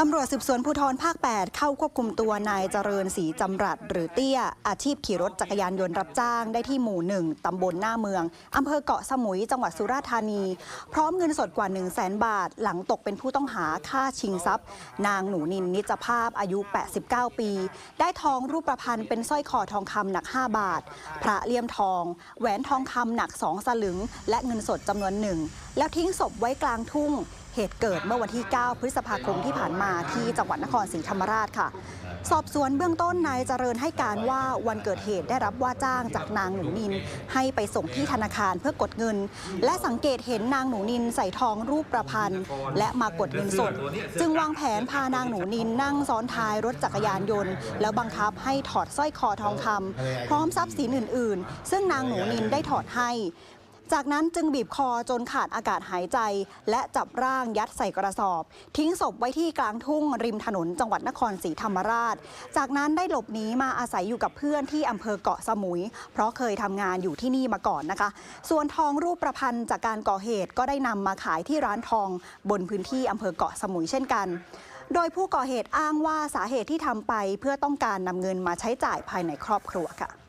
ตำรวจสืบสวนภูธรภาค 8 เข้าควบคุมตัวนายเจริญศรีจำรัดหรือเตี้ย อาชีพขี่รถจักรยานยนต์รับจ้างได้ที่หมู่หนึ่งตำบลหน้าเมืองอำเภอเกาะสมุยจังหวัดสุราษฎร์ธานี พร้อมเงินสดกว่า 1 0 0 0 0แบาท หลังตกเป็นผู้ต้องหาฆ่าชิงทรัพย์ นางหนูนินนิจภาพอายุ 89 ปี ได้ทองรูปประพันธ์เป็นสร้อยคอทองคำหนัก 5 บาท พระเลี่ยมทอง แหวนทองคำหนัก 2 สลึง และเงินสดจำนวนหนึ่งแล้วทิ้งศพไว้กลางทุ่ง เหตุเกิดเมื่อวันที่ 9 พฤษภาคมที่ผ่านมาที่จังหวัดนครศรีธรรมราชค่ะ สอบสวนเบื้องต้นนายเจริญให้การว่าวันเกิดเหตุได้รับว่าจ้างจากนางหนูนิน ให้ไปส่งที่ธนาคารเพื่อกดเงิน และสังเกตเห็นนางหนูนินใส่ทองรูปประพันธ์ และมากดเงินสด จึงวางแผนพานางหนูนินนั่งซ้อนท้ายรถจักรยานยนต์ แล้วบังคับให้ถอดสร้อยคอทองคำพร้อมทรัพย์สินอื่น ๆ ซึ่งนางหนูนินได้ถอดให้ จากนั้นจึงบีบคอจนขาดอากาศหายใจ และจับร่างยัดใส่กระสอบ ทิ้งศพไว้ที่กลางทุ่งริมถนนจังหวัดนครศรีธรรมราช จากนั้นได้หลบหนีมาอาศัยอยู่กับเพื่อนที่อำเภอเกาะสมุย เพราะเคยทำงานอยู่ที่นี่มาก่อนนะคะ ส่วนทองรูปประพันธ์จากการก่อเหตุก็ได้นำมาขายที่ร้านทองบนพื้นที่อำเภอเกาะสมุยเช่นกันโดยผู้ก่อเหตุอ้างว่าสาเหตุที่ทำไปเพื่อต้องการนำเงินมาใช้จ่ายภายในครอบครัวค่ะ